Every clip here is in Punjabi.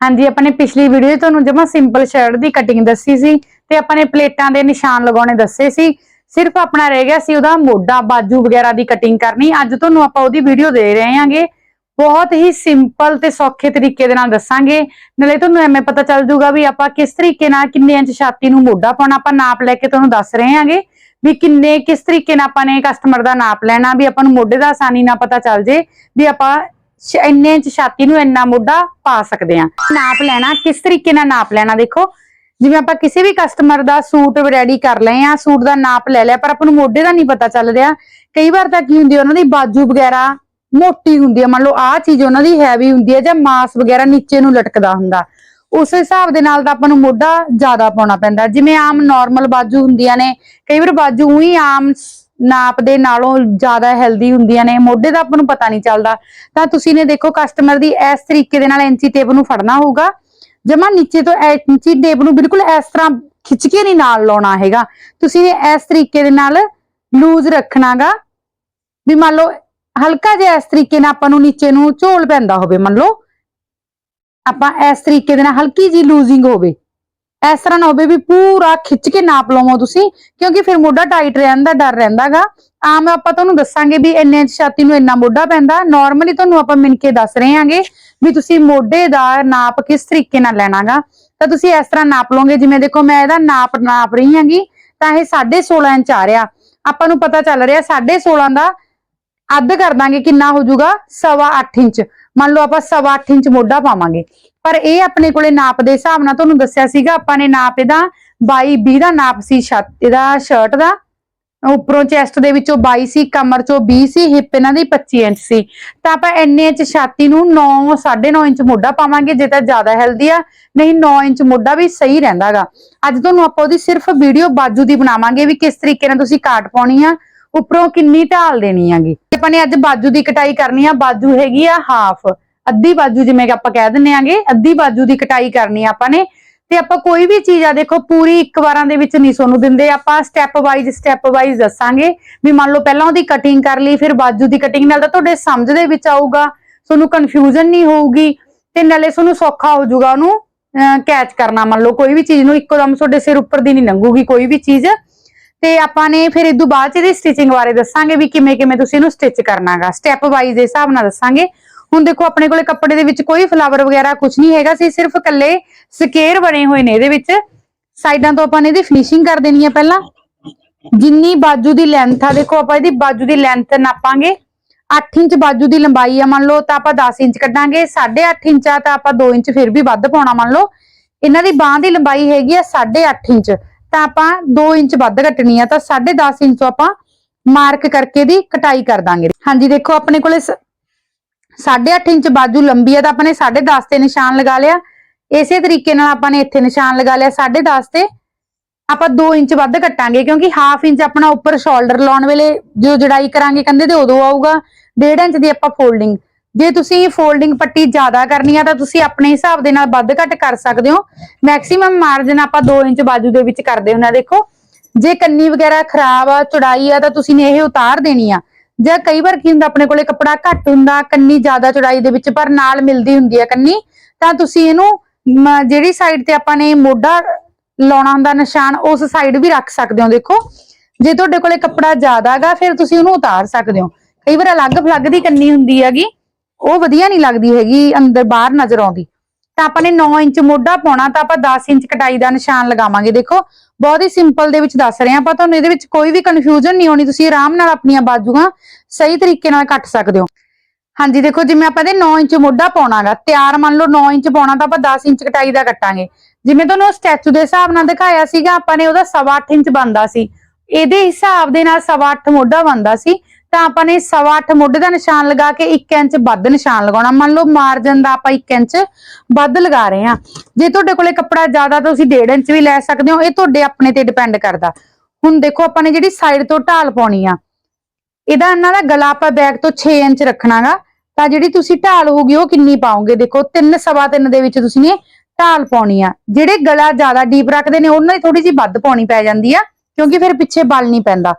ਹਾਂਜੀ ਆਪਾਂ ਨੇ ਪਿਛਲੀ ਵੀਡੀਓ 'ਚ ਤੁਹਾਨੂੰ ਜਮਾ ਸਿੰਪਲ ਸ਼ਰਟ ਦੀ ਕਟਿੰਗ ਦੱਸੀ ਸੀ ਤੇ ਆਪਾਂ ਨੇ ਪਲੇਟਾਂ ਦੇ ਨਿਸ਼ਾਨ ਲਗਾਉਣੇ ਦੱਸੇ ਸੀ। ਸਿਰਫ ਆਪਣਾ ਰਹਿ ਗਿਆ ਸੀ ਉਹਦਾ ਮੋਢਾ, ਬਾਜੂ ਵਗੈਰਾ ਦੀ ਕਟਿੰਗ ਕਰਨੀ। ਅੱਜ ਤੁਹਾਨੂੰ ਆਪਾਂ ਉਹਦੀ ਵੀਡੀਓ ਦੇ ਰਹੇ ਹਾਂਗੇ। ਬਹੁਤ ਹੀ ਸਿੰਪਲ ਤੇ ਸੌਖੇ ਤਰੀਕੇ ਦੇ ਨਾਲ ਦੱਸਾਂਗੇ। ਨਾਲੇ ਤੁਹਾਨੂੰ ਐਵੇਂ ਪਤਾ ਚੱਲ ਜਾਊਗਾ ਵੀ ਆਪਾਂ ਕਿਸ ਤਰੀਕੇ ਨਾਲ ਕਿੰਨੇ ਇੰਚ ਛਾਤੀ ਨੂੰ ਮੋਢਾ ਪਾਉਣਾ, ਆਪਾਂ ਨਾਪ ਲੈ ਕੇ ਤੁਹਾਨੂੰ ਦੱਸ ਰਹੇ ਹਾਂਗੇ ਵੀ ਕਿੰਨੇ, ਕਿਸ ਤਰੀਕੇ ਨਾਲ ਆਪਾਂ ਨੇ ਕਸਟਮਰ ਦਾ ਨਾਪ ਲੈਣਾ, ਵੀ ਆਪਾਂ ਨੂੰ ਮੋਢੇ ਦਾ ਆਸਾਨੀ ਨਾਲ ਪਤਾ ਚੱਲ ਜੇ ਵੀ ਆਪਾਂ ਇੰਨੇ ਇੰਚ ਛਾਤੀ ਨੂੰ ਇੰਨਾ ਮੋਢਾ ਪਾ ਸਕਦੇ ਆ ਨਾਪ ਲੈਣਾ, ਕਿਸ ਤਰੀਕੇ ਨਾਲ ਨਾਪ ਲੈਣਾ ਦੇਖੋ। ਜਿਵੇਂ ਆਪਾਂ ਕਿਸੇ ਵੀ ਕਸਟਮਰ ਦਾ ਸੂਟ ਰੈਡੀ ਕਰ ਲਏ ਆ ਸੂਟ ਦਾ ਨਾਪ ਲੈ ਲਿਆ, ਪਰ ਆਪਾਂ ਨੂੰ ਮੋਢੇ ਦਾ ਨਹੀਂ ਪਤਾ ਚੱਲ ਰਿਹਾ। ਕਈ ਵਾਰ ਤਾਂ ਕੀ ਹੁੰਦੀ ਉਹਨਾਂ ਦੀ ਬਾਜੂ ਵਗੈਰਾ ਮੋਟੀ ਹੁੰਦੀ ਹੈ। ਮੰਨ ਲਓ ਆਹ ਚੀਜ਼ ਉਹਨਾਂ ਦੀ ਹੈਵੀ ਹੁੰਦੀ ਹੈ ਜਾਂ ਮਾਸ ਵਗੈਰਾ ਨੀਚੇ ਨੂੰ ਲਟਕਦਾ ਹੁੰਦਾ। ਉਸ ਹਿਸਾਬ ਦੇ ਨਾਲ ਤਾਂ ਆਪਾਂ ਨੂੰ ਮੋਢਾ ਜ਼ਿਆਦਾ ਪਾਉਣਾ ਪੈਂਦਾ। ਜਿਵੇਂ ਆਮ ਨਾਰਮਲ ਬਾਜੂ ਹੁੰਦੀਆਂ ਨੇ, ਕਈ ਵਾਰ ਬਾਜੂ ਉਹੀ ਆਮ ਨਾਪ ਦੇ ਨਾਲੋਂ ਜ਼ਿਆਦਾ ਹੈਲਦੀ ਹੁੰਦੀਆਂ ਨੇ, ਮੋਢੇ ਦਾ ਆਪਾਂ ਨੂੰ ਪਤਾ ਨਹੀਂ ਚੱਲਦਾ। ਤਾਂ ਤੁਸੀਂ ਨੇ ਦੇਖੋ ਕਸਟਮਰ ਦੀ ਇਸ ਤਰੀਕੇ ਦੇ ਨਾਲ ਇੰਚੀ ਟੇਪ ਨੂੰ ਫੜਨਾ ਹੋਊਗਾ। ਜਮਾ ਨੀਚੇ ਤੋਂ ਐ- ਟੇਪ ਨੂੰ ਬਿਲਕੁਲ ਇਸ ਤਰ੍ਹਾਂ ਖਿੱਚ ਕੇ ਨਹੀਂ ਨਾਲ ਲਾਉਣਾ ਹੈਗਾ। ਤੁਸੀਂ ਨੇ ਇਸ ਤਰੀਕੇ ਦੇ ਨਾਲ ਲੂਜ਼ ਰੱਖਣਾਗਾ। ਵੀ ਮੰਨ ਲਓ ਹਲਕਾ ਜਿਹਾ ਇਸ ਤਰੀਕੇ ਨਾਲ ਆਪਾਂ ਨੂੰ ਨੀਚੇ ਨੂੰ ਝੋਲ ਪੈਂਦਾ ਹੋਵੇ, ਮੰਨ ਲਓ। ਆਪਾਂ ਇਸ ਤਰੀਕੇ ਦੇ ਨਾਲ ਹਲਕੀ ਜੀ ਲੂਜ਼ਿੰਗ ਹੋਵੇ। ਇਸ ਤਰ੍ਹਾਂ ਨਾ ਹੋਵੇ ਵੀ ਪੂਰਾ ਖਿੱਚ ਕੇ ਨਾਪ ਲਵੋ ਤੁਸੀਂ, ਕਿਉਂਕਿ ਫਿਰ ਮੋਢਾ ਟਾਈਟ ਰਹਿਣ ਦਾ ਡਰ ਰਹਿੰਦਾਗਾ ਆਮ ਆਪਾਂ ਤੁਹਾਨੂੰ ਦੱਸਾਂਗੇ ਵੀ ਇੰਨੇ ਛਾਤੀ ਨੂੰ ਇੰਨਾ ਮੋਢਾ ਪੈਂਦਾ। ਨਾਰਮਲੀ ਤੁਹਾਨੂੰ ਆਪਾਂ ਮਿਣ ਦੱਸ ਰਹੇ ਹਾਂਗੇ ਵੀ ਤੁਸੀਂ ਮੋਢੇ ਦਾ ਨਾਪ ਕਿਸ ਤਰੀਕੇ ਨਾਲ ਲੈਣਾਗਾ ਤਾਂ ਤੁਸੀਂ ਇਸ ਤਰ੍ਹਾਂ ਨਾਪ ਲਓਗੇ, ਜਿਵੇਂ ਦੇਖੋ ਮੈਂ ਇਹਦਾ ਨਾਪ ਨਾਪ ਰਹੀ ਹਾਂਗੀ, ਤਾਂ ਇਹ 16.5 ਇੰਚ ਆ ਰਿਹਾ। ਆਪਾਂ ਨੂੰ ਪਤਾ ਚੱਲ ਰਿਹਾ 16.5 ਦਾ ਅੱਧ ਕਰ ਦਾਂਗੇ ਕਿੰਨਾ ਹੋ ਜਾਊਗਾ? ਸਵਾ 8 ਇੰਚ। ਮੰਨ ਲਓ ਆਪਾਂ ਸਵਾ 8 ਇੰਚ ਮੋਢਾ ਪਾਵਾਂਗੇ। ਪਰ ਇਹ ਆਪਣੇ ਕੋਲੇ ਨਾਪ ਦੇ ਹਿਸਾਬ ਨਾਲ ਤੁਹਾਨੂੰ ਦੱਸਿਆ ਸੀਗਾ, ਆਪਾਂ ਨੇ ਨਾਪ ਇਹਦਾ 22 20 ਦਾ, ਨਾਪ ਸੀ ਛੱਤ, ਇਹਦਾ ਸ਼ਰਟ ਦਾ। ਉੱਪਰੋਂ ਚੈਸਟ ਦੇ ਵਿੱਚੋਂ 22 ਸੀ, ਕਮਰ ਚੋਂ 20 ਸੀ ਹਿੱਪ ਇਹਨਾਂ ਦੀ 25 ਇੰਚ ਸੀ। ਤਾਂ ਆਪਾਂ ਇੰਨੇ ਇੰਚ ਛਾਤੀ ਨੂੰ 9 9.5 ਇੰਚ ਮੋਢਾ ਪਾਵਾਂਗੇ, ਜੇ ਤਾਂ ਜ਼ਿਆਦਾ ਹੈਲਦੀ ਆ, ਨਹੀਂ 9 ਇੰਚ ਮੋਢਾ ਵੀ ਸਹੀ ਰਹਿੰਦਾਗਾ ਅੱਜ ਤੁਹਾਨੂੰ ਆਪਾਂ ਉਹਦੀ ਸਿਰਫ ਵੀਡੀਓ ਬਾਜੂ ਦੀ ਬਣਾਵਾਂਗੇ ਵੀ ਕਿਸ ਤਰੀਕੇ ਨਾਲ ਤੁਸੀਂ ਕਾਟ ਪਾਉਣੀ ਆ, ਉੱਪਰੋਂ ਕਿੰਨੀ ਢਾਲ ਦੇਣੀ ਆਗੀ। ਆਪਾਂ ਨੇ ਅੱਜ ਬਾਜੂ ਦੀ ਕਟਾਈ ਕਰਨੀ ਆ, ਬਾਜੂ ਹੈਗੀ ਆ ਹਾਫ ਅੱਧੀ ਬਾਜੂ ਜਿਵੇਂ ਕਿ ਆਪਾਂ ਕਹਿ ਦਿੰਨੇ ਆਂਗੇ, ਅੱਧੀ ਬਾਜੂ ਦੀ ਕਟਾਈ ਕਰਨੀ ਆਪਾਂ ਨੇ। ਤੇ ਆਪਾਂ ਕੋਈ ਵੀ ਚੀਜ਼ ਆ, ਦੇਖੋ, ਪੂਰੀ ਇੱਕ ਵਾਰਾਂ ਦੇ ਵਿੱਚ ਨਹੀਂ ਸੋਨੂੰ ਦਿੰਦੇ। ਆਪਾਂ ਸਟੈਪ ਵਾਈਜ਼ ਸਟੈਪ ਵਾਈਜ਼ ਦੱਸਾਂਗੇ ਵੀ ਮੰਨ ਲਓ ਪਹਿਲਾਂ ਉਹਦੀ ਕਟਿੰਗ ਕਰ ਲਈ, ਫਿਰ ਬਾਜੂ ਦੀ ਕਟਿੰਗ ਨਾਲ ਤਾਂ ਤੁਹਾਡੇ ਸਮਝ ਦੇ ਵਿੱਚ ਆਊਗਾ, ਤੁਹਾਨੂੰ ਕਨਫਿਊਜ਼ਨ ਨਹੀਂ ਹੋਊਗੀ ਤੇ ਨਾਲੇ ਤੁਹਾਨੂੰ ਸੌਖਾ ਹੋ ਜਾਊਗਾ ਉਹਨੂੰ ਕੈਚ ਕਰਨਾ। ਮੰਨ ਲਓ ਕੋਈ ਵੀ ਚੀਜ਼ ਨੂੰ ਇੱਕੋ ਦਮ ਤੁਹਾਡੇ ਸਿਰ ਉੱਪਰ ਦੀ ਨਹੀਂ ਲੰਘੂਗੀ ਕੋਈ ਵੀ ਚੀਜ਼। ਤੇ ਆਪਾਂ ਨੇ ਫਿਰ ਇਦੋਂ ਬਾਅਦ ਚ ਇਹਦੀ ਸਟਿਚਿੰਗ ਬਾਰੇ ਦੱਸਾਂਗੇ ਵੀ ਕਿਵੇਂ ਕਿਵੇਂ ਤੁਸੀਂ ਇਹਨੂੰ ਸਟਿਚ ਕਰਨਾਗਾ। ਸਟੈਪ ਵਾਈਜ਼ ਦੇ ਹਿਸਾਬ ਨਾਲ ਦੱਸਾਂਗੇ। ਹੁਣ ਦੇਖੋ ਆਪਣੇ ਕੋਲੇ ਕੱਪੜੇ ਦੇ ਵਿੱਚ ਕੋਈ ਫਲਾਵਰ ਵਗੈਰਾ ਕੁਝ ਨਹੀਂ ਹੈਗਾ ਸੀ ਸਿਰਫ ਇਕੱਲੇ ਸਕੇਅਰ ਬਣੇ ਹੋਏ ਨੇ ਇਹਦੇ ਵਿੱਚ। ਸਾਈਡਾਂ ਤੋਂ ਆਪਾਂ ਨੇ ਇਹਦੀ ਫਿਨਿਸ਼ਿੰਗ ਕਰ ਦੇਣੀ ਹੈ ਪਹਿਲਾਂ। ਜਿੰਨੀ ਬਾਜੂ ਦੀ ਲੈਂਥ ਆ, ਦੇਖੋ ਆਪਾਂ ਇਹਦੀ ਬਾਜੂ ਦੀ ਲੈਂਥ ਨਾਪਾਂਗੇ। 8 ਇੰਚ ਬਾਜੂ ਦੀ ਲੰਬਾਈ ਆ ਮੰਨ ਲਓ, ਤਾਂ ਆਪਾਂ 10 ਇੰਚ ਕੱਢਾਂਗੇ। 8.5 ਇੰਚ ਆ, ਤਾਂ ਆਪਾਂ 2 ਇੰਚ ਫਿਰ ਵੀ ਵੱਧ ਪਾਉਣਾ ਮੰਨ ਲਓ। ਇਹਨਾਂ ਦੀ ਬਾਹ ਦੀ ਲੰਬਾਈ ਹੈਗੀ ਆ 8.5 ਇੰਚ, ਤਾਂ ਆਪਾਂ 2 ਇੰਚ ਵੱਧ ਕੱਟਣੀ ਆ, ਤਾਂ 10.5 ਇੰਚ ਤੋਂ ਆਪਾਂ ਮਾਰਕ ਕਰਕੇ ਦੀ ਕਟਾਈ ਕਰ ਦਾਂਗੇ। ਹਾਂਜੀ, ਦੇਖੋ ਆਪਣੇ ਕੋਲੇ 8.5 ਇੰਚ ਬਾਜੂ ਲੰਬੀ ਆ ਤਾਂ ਆਪਾਂ ਨੇ 10.5 ਤੇ ਨਿਸ਼ਾਨ ਲਗਾ ਲਿਆ। ਇਸੇ ਤਰੀਕੇ ਨਾਲ ਆਪਾਂ ਨੇ ਇੱਥੇ ਨਿਸ਼ਾਨ ਲਗਾ ਲਿਆ 10.5 ਤੇ। ਆਪਾਂ 2 ਇੰਚ ਵੱਧ ਕੱਟਾਂਗੇ ਕਿਉਂਕਿ ਹਾਫ ਇੰਚ ਆਪਣਾ ਉੱਪਰ ਸ਼ੋਲਡਰ ਲਾਉਣ ਵੇਲੇ ਜੋ ਜੜਾਈ ਕਰਾਂਗੇ ਕੰਧੇ ਤੇ ਉਦੋਂ ਆਊਗਾ। 1.5 ਇੰਚ ਦੀ ਆਪਾਂ ਫੋਲਡਿੰਗ। ਜੇ ਤੁਸੀਂ ਫੋਲਡਿੰਗ ਪੱਟੀ ਜ਼ਿਆਦਾ ਕਰਨੀ ਆ ਤਾਂ ਤੁਸੀਂ ਆਪਣੇ ਹਿਸਾਬ ਦੇ ਨਾਲ ਵੱਧ ਘੱਟ ਕਰ ਸਕਦੇ ਹੋ। ਮੈਕਸਿਮਮ ਮਾਰਜਨ ਆਪਾਂ 2 ਇੰਚ ਬਾਜੂ ਦੇ ਵਿੱਚ ਕਰਦੇ ਹੁੰਦੇ ਆ ਦੇਖੋ, ਜੇ ਕੰਨੀ ਵਗੈਰਾ ਖਰਾਬ ਆ, ਚੌੜਾਈ ਆ ਤਾਂ ਤੁਸੀਂ ਨੇ ਇਹ ਉਤਾਰ ਦੇਣੀ ਆ। ਜਾਂ ਕਈ ਵਾਰ ਕੀ ਹੁੰਦਾ, ਆਪਣੇ ਕੋਲੇ ਕੱਪੜਾ ਘੱਟ ਹੁੰਦਾ, ਕੰਨੀ ਜ਼ਿਆਦਾ ਚੌੜਾਈ ਦੇ ਵਿੱਚ, ਪਰ ਨਾਲ ਮਿਲਦੀ ਹੁੰਦੀ ਹੈ ਕੰਨੀ, ਤਾਂ ਤੁਸੀਂ ਇਹਨੂੰ ਜਿਹੜੀ ਸਾਈਡ ਤੇ ਆਪਾਂ ਨੇ ਮੋਢਾ ਲਾਉਣਾ ਹੁੰਦਾ ਨਿਸ਼ਾਨ, ਉਸ ਸਾਈਡ ਵੀ ਰੱਖ ਸਕਦੇ ਹੋ, ਦੇਖੋ। ਜੇ ਤੁਹਾਡੇ ਕੋਲੇ ਕੱਪੜਾ ਜ਼ਿਆਦਾ ਹੈਗਾ, ਫਿਰ ਤੁਸੀਂ ਉਹਨੂੰ ਉਤਾਰ ਸਕਦੇ ਹੋ। ਕਈ ਵਾਰ ਅਲੱਗ ਫਲੱਗ ਦੀ ਕੰਨੀ ਹੁੰਦੀ ਹੈਗੀ, ਉਹ ਵਧੀਆ ਨਹੀਂ ਲੱਗਦੀ ਹੈਗੀ, ਅੰਦਰ ਬਾਹਰ ਨਜ਼ਰ ਆਉਂਦੀ। ਤਾਂ ਆਪਾਂ ਨੇ 9 ਇੰਚ ਮੋਢਾ ਪਾਉਣਾ, ਤਾਂ ਆਪਾਂ 10 ਇੰਚ ਕਟਾਈ ਦਾ ਨਿਸ਼ਾਨ ਲਗਾਵਾਂਗੇ। ਦੇਖੋ, ਬਹੁਤ ਹੀ ਸਿੰਪਲ ਦੇ ਵਿੱਚ ਦੱਸ ਰਹੇ ਹਾਂ। ਆਪਾਂ ਤੁਹਾਨੂੰ ਇਹਦੇ ਵਿੱਚ ਕੋਈ ਵੀ ਕਨਫਿਊਜ਼ਨ ਨਹੀਂ ਹੋਣੀ, ਤੁਸੀਂ ਆਰਾਮ ਨਾਲ ਆਪਣੀਆਂ ਬਾਜੂਆਂ ਸਹੀ ਤਰੀਕੇ ਨਾਲ ਕੱਟ ਸਕਦੇ ਹੋ। ਹਾਂਜੀ, ਦੇਖੋ, ਜਿਵੇਂ ਆਪਾਂ ਇਹਦੇ 9 ਇੰਚ ਮੋਢਾ ਪਾਉਣਾਗਾ, ਤਿਆਰ ਮੰਨ ਲਓ 9 ਇੰਚ ਪਾਉਣਾ, ਤਾਂ ਆਪਾਂ 10 ਇੰਚ ਕਟਾਈ ਦਾ ਕੱਟਾਂਗੇ। ਜਿਵੇਂ ਤੁਹਾਨੂੰ ਸਟੈਚੂ ਦੇ ਹਿਸਾਬ ਨਾਲ ਦਿਖਾਇਆ ਸੀਗਾ, ਆਪਾਂ ਨੇ ਉਹਦਾ 8.5 ਇੰਚ ਬੰਦਾ ਸੀ। ਇਹਦੇ ਹਿਸਾਬ ਦੇ ਨਾਲ 8.5 ਮੋਢਾ ਬੰਦਾ ਸੀ। ਤਾਂ ਆਪਾਂ ਨੇ 8.5 ਮੋਢੇ ਦਾ ਨਿਸ਼ਾਨ ਲਗਾ ਕੇ 1 ਇੰਚ ਵੱਧ ਨਿਸ਼ਾਨ ਲਗਾਉਣਾ। ਮੰਨ ਲਓ ਮਾਰਜਨ ਦਾ ਆਪਾਂ 1 ਇੰਚ ਵੱਧ ਲਗਾ ਰਹੇ ਹਾਂ। ਜੇ ਤੁਹਾਡੇ ਕੋਲੇ ਕੱਪੜਾ ਜ਼ਿਆਦਾ ਤਾਂ ਤੁਸੀਂ 1.5 ਇੰਚ ਵੀ ਲੈ ਸਕਦੇ ਹੋ। ਇਹ ਤੁਹਾਡੇ ਆਪਣੇ ਤੇ ਡਿਪੈਂਡ ਕਰਦਾ। ਹੁਣ ਦੇਖੋ ਆਪਾਂ ਨੇ ਜਿਹੜੀ ਸਾਈਡ ਤੋਂ ਢਾਲ ਪਾਉਣੀ ਆ। ਇਹਦਾ ਇਹਨਾਂ ਦਾ ਗਲਾ ਆਪਾਂ ਬੈਕ ਤੋਂ 6 ਇੰਚ ਰੱਖਣਾਗਾ। ਤਾਂ ਜਿਹੜੀ ਤੁਸੀਂ ਢਾਲ ਹੋਊਗੀ ਉਹ ਕਿੰਨੀ ਪਾਉਂਗੇ ਦੇਖੋ 3 ਸਵਾ 3 ਦੇ ਵਿੱਚ ਤੁਸੀਂ ਨੇ ਢਾਲ ਪਾਉਣੀ ਆ। ਜਿਹੜੇ ਗਲਾ ਜ਼ਿਆਦਾ ਡੀਪ ਰੱਖਦੇ ਨੇ, ਉਹਨਾਂ ਦੀ ਥੋੜੀ ਜਿਹੀ ਵੱਧ ਪਾਉਣੀ ਪੈ ਜਾਂਦੀ ਆ, ਕਿਉਂਕਿ ਫਿਰ ਪਿੱਛੇ ਬਲ ਨਹੀਂ ਪੈਂਦਾ।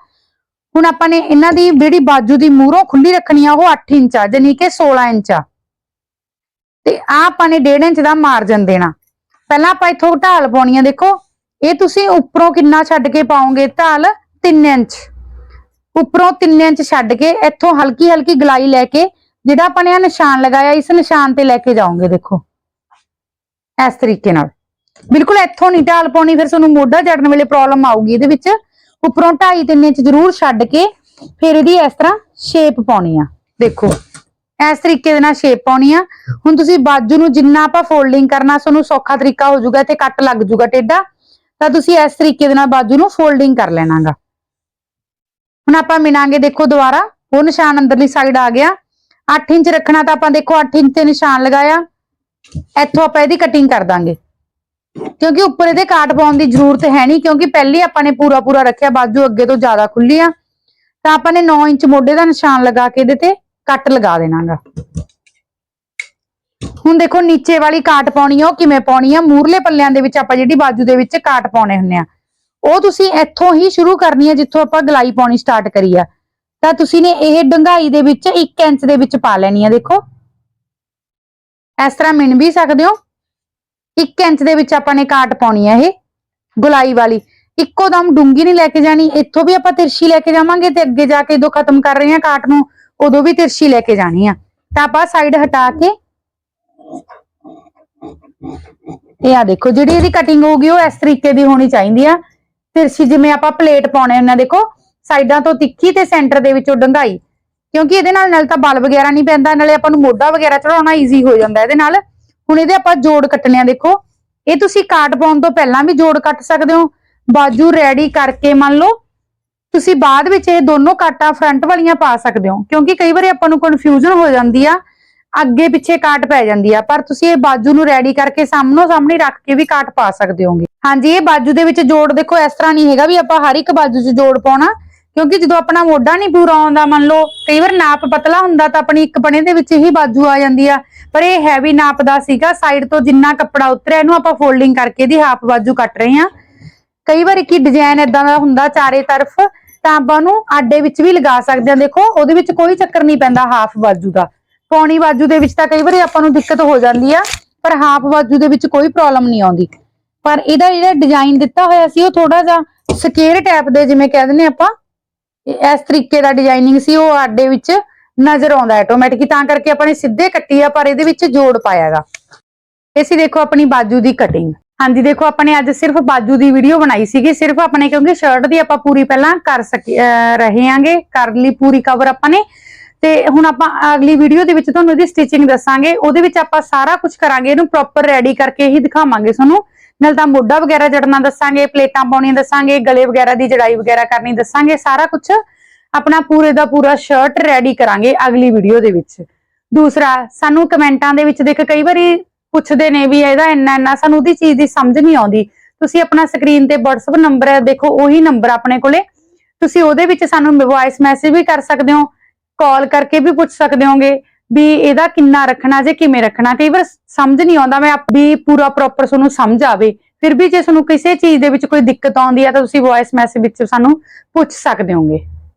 ਹੁਣ ਆਪਾਂ ਨੇ ਇਹਨਾਂ ਦੀ ਜਿਹੜੀ ਬਾਜੂ ਦੀ ਮੂਹਰੋਂ ਖੁੱਲੀ ਰੱਖਣੀ ਆ, ਉਹ 8 ਇੰਚ ਆ ਜਾਨੀ ਕਿ 16 ਇੰਚ ਆ। ਤੇ ਆ ਆਪਾਂ ਨੇ 1.5 ਇੰਚ ਦਾ ਮਾਰਜਨ ਦੇਣਾ। ਪਹਿਲਾਂ ਆਪਾਂ ਇੱਥੋਂ ਢਾਲ ਪਾਉਣੀ ਆ, ਦੇਖੋ। ਇਹ ਤੁਸੀਂ ਉੱਪਰੋਂ ਕਿੰਨਾ ਛੱਡ ਕੇ ਪਾਓਗੇ? ਢਾਲ 3 ਇੰਚ। ਉੱਪਰੋਂ 3 ਇੰਚ ਛੱਡ ਕੇ ਇੱਥੋਂ ਹਲਕੀ ਹਲਕੀ ਗਲਾਈ ਲੈ ਕੇ, ਜਿਹੜਾ ਆਪਾਂ ਨੇ ਆ ਨਿਸ਼ਾਨ ਲਗਾਇਆ, ਇਸ ਨਿਸ਼ਾਨ ਤੇ ਲੈ ਕੇ ਜਾਓਗੇ, ਦੇਖੋ। ਇਸ ਤਰੀਕੇ ਨਾਲ। ਬਿਲਕੁਲ ਇੱਥੋਂ ਨਹੀਂ ਢਾਲ ਪਾਉਣੀ, ਫਿਰ ਤੁਹਾਨੂੰ ਮੋਢਾ ਜੜਨ ਵੇਲੇ ਪ੍ਰੋਬਲਮ ਆਊਗੀ ਇਹਦੇ ਵਿੱਚ। ਉੱਪਰੋਂ 2.5 3 ਇੰਚ ਜ਼ਰੂਰ ਛੱਡ ਕੇ ਫਿਰ ਇਹਦੀ ਇਸ ਤਰ੍ਹਾਂ ਸ਼ੇਪ ਪਾਉਣੀ ਆ। ਦੇਖੋ, ਇਸ ਤਰੀਕੇ ਦੇ ਨਾਲ ਸ਼ੇਪ ਪਾਉਣੀ ਆ। ਹੁਣ ਤੁਸੀਂ ਬਾਜੂ ਨੂੰ ਜਿੰਨਾ ਆਪਾਂ ਫੋਲਡਿੰਗ ਕਰਨਾ, ਤੁਹਾਨੂੰ ਸੌਖਾ ਤਰੀਕਾ ਹੋ ਜਾਊਗਾ ਤੇ ਕੱਟ ਲੱਗ ਜਾਊਗਾ ਟੇਢਾ, ਤਾਂ ਤੁਸੀਂ ਇਸ ਤਰੀਕੇ ਦੇ ਨਾਲ ਬਾਜੂ ਨੂੰ ਫੋਲਡਿੰਗ ਕਰ ਲੈਣਾਗਾ। ਹੁਣ ਆਪਾਂ ਮਿਣਾਂਗੇ ਦੇਖੋ ਦੁਬਾਰਾ, ਉਹ ਨਿਸ਼ਾਨ ਅੰਦਰਲੀ ਸਾਈਡ ਆ ਗਿਆ। 8 ਇੰਚ ਰੱਖਣਾ ਤਾਂ ਆਪਾਂ ਦੇਖੋ 8 ਇੰਚ ਤੇ ਨਿਸ਼ਾਨ ਲਗਾਇਆ। ਇੱਥੋਂ ਆਪਾਂ ਇਹਦੀ ਕਟਿੰਗ ਕਰ ਦਾਂਗੇ। ਕਿਉਂਕਿ ਉੱਪਰ ਇਹਦੇ ਕਾਟ ਪਾਉਣ ਦੀ ਜ਼ਰੂਰਤ ਹੈ ਨਹੀਂ, ਕਿਉਂਕਿ ਪਹਿਲੇ ਆਪਾਂ ਨੇ ਪੂਰਾ ਪੂਰਾ ਰੱਖਿਆ ਬਾਜੂ ਅੱਗੇ ਤੋਂ ਜ਼ਿਆਦਾ ਖੁੱਲੀ ਆ। ਤਾਂ ਆਪਾਂ ਨੇ 9 ਇੰਚ ਮੋਢੇ ਦਾ ਨਿਸ਼ਾਨ ਲਗਾ ਕੇ ਇਹਦੇ ਤੇ ਕੱਟ ਲਗਾ ਦੇਣਾਗਾ। ਹੁਣ ਦੇਖੋ, ਨੀਚੇ ਵਾਲੀ ਕਾਟ ਪਾਉਣੀ ਆ, ਉਹ ਕਿਵੇਂ ਪਾਉਣੀ ਆ? ਮੂਰਲੇ ਪੱਲਿਆਂ ਦੇ ਵਿੱਚ ਆਪਾਂ ਜਿਹੜੀ ਬਾਜੂ ਦੇ ਵਿੱਚ ਕਾਟ ਪਾਉਣੇ ਹੁੰਨੇ ਆ। ਉਹ ਤੁਸੀਂ ਇੱਥੋਂ ਹੀ ਸ਼ੁਰੂ ਕਰਨੀ ਹੈ ਜਿੱਥੋਂ ਆਪਾਂ ਗਲਾਈ ਪਾਉਣੀ ਸਟਾਰਟ ਕਰੀ ਆ। ਤਾਂ ਤੁਸੀਂ ਨੇ ਇਹ ਡੰਗਾਈ ਦੇ ਵਿੱਚ 1 ਇੰਚ ਦੇ ਵਿੱਚ ਪਾ ਲੈਣੀ ਆ, ਦੇਖੋ। ਇਸ ਤਰ੍ਹਾਂ ਮਿਣ ਵੀ ਸਕਦੇ ਹੋ। 1 ਇੰਚ ਦੇ ਵਿੱਚ ਆਪਾਂ ਨੇ ਕਾਟ ਪਾਉਣੀ ਆ ਇਹ, ਗੁਲਾਈ ਵਾਲੀ। ਇੱਕੋ ਦਮ ਡੂੰਗੀ ਨਹੀਂ ਲੈ ਕੇ ਜਾਣੀ, ਇੱਥੋਂ ਵੀ ਆਪਾਂ ਤਿਰਸ਼ੀ ਲੈ ਕੇ ਜਾਵਾਂਗੇ ਤੇ ਅੱਗੇ ਜਾ ਕੇ ਜਦੋਂ ਖਤਮ ਕਰ ਰਹੇ ਹਾਂ ਕਾਟ ਨੂੰ, ਉਦੋਂ ਵੀ ਤਿਰਸ਼ੀ ਲੈ ਕੇ ਜਾਣੀ ਆ। ਤਾਂ ਆਪਾਂ ਸਾਈਡ ਹਟਾ ਕੇ, ਇਹ ਆ ਦੇਖੋ, ਜਿਹੜੀ ਇਹਦੀ ਕਟਿੰਗ ਹੋਊਗੀ ਉਹ ਇਸ ਤਰੀਕੇ ਦੀ ਹੋਣੀ ਚਾਹੀਦੀ ਆ। ਤਿਰਸ਼ੀ ਜਿਵੇਂ ਆਪਾਂ ਪਲੇਟ ਪਾਉਣੇ ਉਹਨਾਂ ਦੇਖੋ, ਸਾਈਡਾਂ ਤੋਂ ਤਿੱਖੀ ਤੇ ਸੈਂਟਰ ਦੇ ਵਿੱਚੋਂ ਡੰਗਾਈ। ਕਿਉਂਕਿ ਇਹਦੇ ਨਾਲ ਨਾਲ ਤਾਂ ਬਲ ਵਗੈਰਾ ਨਹੀਂ ਪੈਂਦਾ, ਨਾਲੇ ਆਪਾਂ ਨੂੰ ਮੋਢਾ ਵਗੈਰਾ ਚੜਾਉਣਾ ਈਜ਼ੀ ਹੋ ਜਾਂਦਾ ਇਹਦੇ ਨਾਲ। ਹੁਣ ਇਹਦੇ ਆਪਾਂ ਜੋੜ ਕੱਟਣੇ ਆ, ਦੇਖੋ। ਇਹ ਤੁਸੀਂ ਕਾਟ ਪਾਉਣ ਤੋਂ ਪਹਿਲਾਂ ਵੀ ਜੋੜ ਕੱਟ ਸਕਦੇ ਹੋ। ਬਾਜੂ ਰੈਡੀ ਕਰਕੇ ਮੰਨ ਲਓ, ਤੁਸੀਂ ਬਾਅਦ ਵਿੱਚ ਇਹ ਦੋਨੋਂ ਕਾਟਾਂ ਫਰੰਟ ਵਾਲੀਆਂ ਪਾ ਸਕਦੇ ਹੋ। ਕਿਉਂਕਿ ਕਈ ਵਾਰੀ ਆਪਾਂ ਨੂੰ ਕਨਫਿਊਜ਼ਨ ਹੋ ਜਾਂਦੀ ਆ, ਅੱਗੇ ਪਿੱਛੇ ਕਾਟ ਪੈ ਜਾਂਦੀ ਆ। ਪਰ ਤੁਸੀਂ ਇਹ ਬਾਜੂ ਨੂੰ ਰੈਡੀ ਕਰਕੇ ਸਾਹਮਣੋ ਸਾਹਮਣੇ ਰੱਖ ਕੇ ਵੀ ਕਾਟ ਪਾ ਸਕਦੇ ਹੋਗੇ। ਹਾਂਜੀ, ਇਹ ਬਾਜੂ ਦੇ ਵਿੱਚ ਜੋੜ ਦੇਖੋ, ਇਸ ਤਰ੍ਹਾਂ ਨਹੀਂ ਹੈਗਾ ਵੀ ਆਪਾਂ ਹਰ ਇੱਕ ਬਾਜੂ 'ਚ ਜੋੜ ਪਾਉਣਾ। ਕਿਉਂਕਿ ਜਦੋਂ ਆਪਣਾ ਮੋਢਾ ਨਹੀਂ ਪੂਰਾ ਆਉਂਦਾ, ਮੰਨ ਲਓ, ਕਈ ਵਾਰ ਨਾਪ ਪਤਲਾ ਹੁੰਦਾ ਤਾਂ ਆਪਣੀ ਇੱਕ ਬਣੇ ਦੇ ਵਿੱਚ ਹੀ ਬਾਜੂ ਆ ਜਾਂਦੀ ਆ। ਪਰ ਇਹ ਹੈਵੀ ਨਾਪ ਦਾ ਸੀਗਾ ਸਾਈਡ ਤੋਂ ਜਿੰਨਾ ਕੱਪੜਾ ਉਤਰਿਆ, ਇਹਨੂੰ ਆਪਾਂ ਫੋਲਡਿੰਗ ਕਰਕੇ ਇਹਦੀ ਹਾਫ ਬਾਜੂ ਕੱਟ ਰਹੇ ਹਾਂ। ਕਈ ਵਾਰ ਕੀ ਡਿਜ਼ਾਈਨ ਇਦਾਂ ਦਾ ਹੁੰਦਾ ਚਾਰੇ ਤਰਫ, ਤਾਂ ਆਪਾਂ ਨੂੰ ਆਡੇ ਵਿੱਚ ਵੀ ਲਗਾ ਸਕਦੇ ਹਾਂ। ਦੇਖੋ, ਉਹਦੇ ਵਿੱਚ ਕੋਈ ਚੱਕਰ ਨਹੀਂ ਪੈਂਦਾ ਹਾਫ ਬਾਜੂ ਦਾ। ਪੌਣੀ ਬਾਜੂ ਦੇ ਵਿੱਚ ਤਾਂ ਕਈ ਵਾਰੀ ਆਪਾਂ ਨੂੰ ਦਿੱਕਤ ਹੋ ਜਾਂਦੀ ਆ, ਪਰ ਹਾਫ ਬਾਜੂ ਦੇ ਵਿੱਚ ਕੋਈ ਪ੍ਰੋਬਲਮ ਨਹੀਂ ਆਉਂਦੀ। ਪਰ ਇਹਦਾ ਜਿਹੜਾ ਡਿਜ਼ਾਈਨ ਦਿੱਤਾ ਹੋਇਆ ਸੀ, ਉਹ ਥੋੜਾ ਜਿਹਾ ਸਕੇਅਰ ਟਾਈਪ ਦੇ ਜਿਵੇਂ ਕਹਿ ਦਿੰਦੇ ਆਪਾਂ ਇਸ ਤਰੀਕੇ ਦਾ ਡਿਜ਼ਾਈਨਿੰਗ ਸੀ, ਉਹ ਆਡੇ ਵਿੱਚ ਨਜ਼ਰ ਆਉਂਦਾ ਆਟੋਮੈਟਿਕ ਤਾਂ ਕਰਕੇ ਆਪਾਂ ਨੇ ਸਿੱਧੇ ਕੱਟੀ ਆ, ਪਰ ਇਹਦੇ ਵਿੱਚ ਜੋੜ ਪਾਇਆਗਾ ਇਹ ਸੀ ਦੇਖੋ ਆਪਣੀ ਬਾਜੂ ਦੀ ਕਟਿੰਗ ਹਾਂਜੀ, ਦੇਖੋ ਆਪਾਂ ਨੇ ਅੱਜ ਸਿਰਫ ਬਾਜੂ ਦੀ ਵੀਡੀਓ ਬਣਾਈ ਸੀਗੀ, ਸਿਰਫ ਆਪਣੇ ਕਿਉਂਕਿ ਸ਼ਰਟ ਦੀ ਆਪਾਂ ਪੂਰੀ ਪਹਿਲਾਂ ਕਰ ਸਕੀ, ਅਹ, ਰਹੇ ਆਂਗੇ, ਕਰ ਲਈ ਪੂਰੀ ਕਵਰ ਆਪਾਂ ਨੇ। ਤੇ ਹੁਣ ਆਪਾਂ ਅਗਲੀ ਵੀਡੀਓ ਦੇ ਵਿੱਚ ਤੁਹਾਨੂੰ ਇਹਦੀ ਸਟਿਚਿੰਗ ਦੱਸਾਂਗੇ, ਉਹਦੇ ਵਿੱਚ ਆਪਾਂ ਸਾਰਾ ਕੁਝ ਕਰਾਂਗੇ, ਇਹਨੂੰ ਪ੍ਰੋਪਰ ਰੈਡੀ ਕਰਕੇ ਹੀ ਦਿਖਾਵਾਂਗੇ ਤੁਹਾਨੂੰ। ਨਾਲ ਤਾਂ ਮੋਢਾ ਵਗੈਰਾ ਜੜਨਾ ਦੱਸਾਂਗੇ, ਪਲੇਟਾਂ ਪਾਉਣੀਆਂ ਦੱਸਾਂਗੇ, ਗਲੇ ਵਗੈਰਾ ਦੀ ਜੜਾਈ ਵਗੈਰਾ ਕਰਨੀ ਦੱਸਾਂਗੇ, ਸਾਰਾ ਕੁਝ ਆਪਣਾ ਪੂਰੇ ਦਾ ਪੂਰਾ ਸ਼ਰਟ ਰੈਡੀ ਕਰਾਂਗੇ ਅਗਲੀ ਵੀਡੀਓ ਦੇ ਵਿੱਚ। ਦੂਸਰਾ, ਸਾਨੂੰ ਕਮੈਂਟਾਂ ਦੇ ਵਿੱਚ ਦੇਖ, ਕਈ ਵਾਰੀ ਪੁੱਛਦੇ ਨੇ ਵੀ ਇਹਦਾ ਇੰਨਾ ਇੰਨਾ, ਸਾਨੂੰ ਉਹਦੀ ਚੀਜ਼ ਦੀ ਸਮਝ ਨਹੀਂ ਆਉਂਦੀ। ਤੁਸੀਂ ਆਪਣਾ ਸਕਰੀਨ ਤੇ WhatsApp ਨੰਬਰ ਹੈ, ਦੇਖੋ, ਉਹੀ ਨੰਬਰ ਆਪਣੇ ਕੋਲੇ। ਤੁਸੀਂ ਉਹਦੇ ਵਿੱਚ ਸਾਨੂੰ ਵੌਇਸ ਮੈਸੇਜ ਵੀ ਕਰ ਸਕਦੇ ਹੋ ਕਾਲ ਕਰਕੇ ਵੀ ਪੁੱਛ ਸਕਦੇ ਹੋਗੇ। ਵੀ ਇਹਦਾ ਕਿੰਨਾ ਰੱਖਣਾ, ਜੇ ਕਿਵੇਂ ਰੱਖਣਾ, ਕਈ ਵਾਰ ਸਮਝ ਨਹੀਂ ਆਉਂਦਾ ਮੈਂ ਵੀ ਪੂਰਾ ਪ੍ਰੋਪਰ ਤੁਹਾਨੂੰ ਸਮਝ ਆਵੇ। ਫਿਰ ਵੀ ਜੇ ਤੁਹਾਨੂੰ ਕਿਸੇ ਚੀਜ਼ ਦੇ ਵਿੱਚ ਕੋਈ ਦਿੱਕਤ ਆਉਂਦੀ ਹੈ ਤਾਂ ਤੁਸੀਂ ਵੌਇਸ ਮੈਸੇਜ ਵਿੱਚ ਸਾਨੂੰ ਪੁੱਛ ਸਕਦੇ ਹੋਗੇ।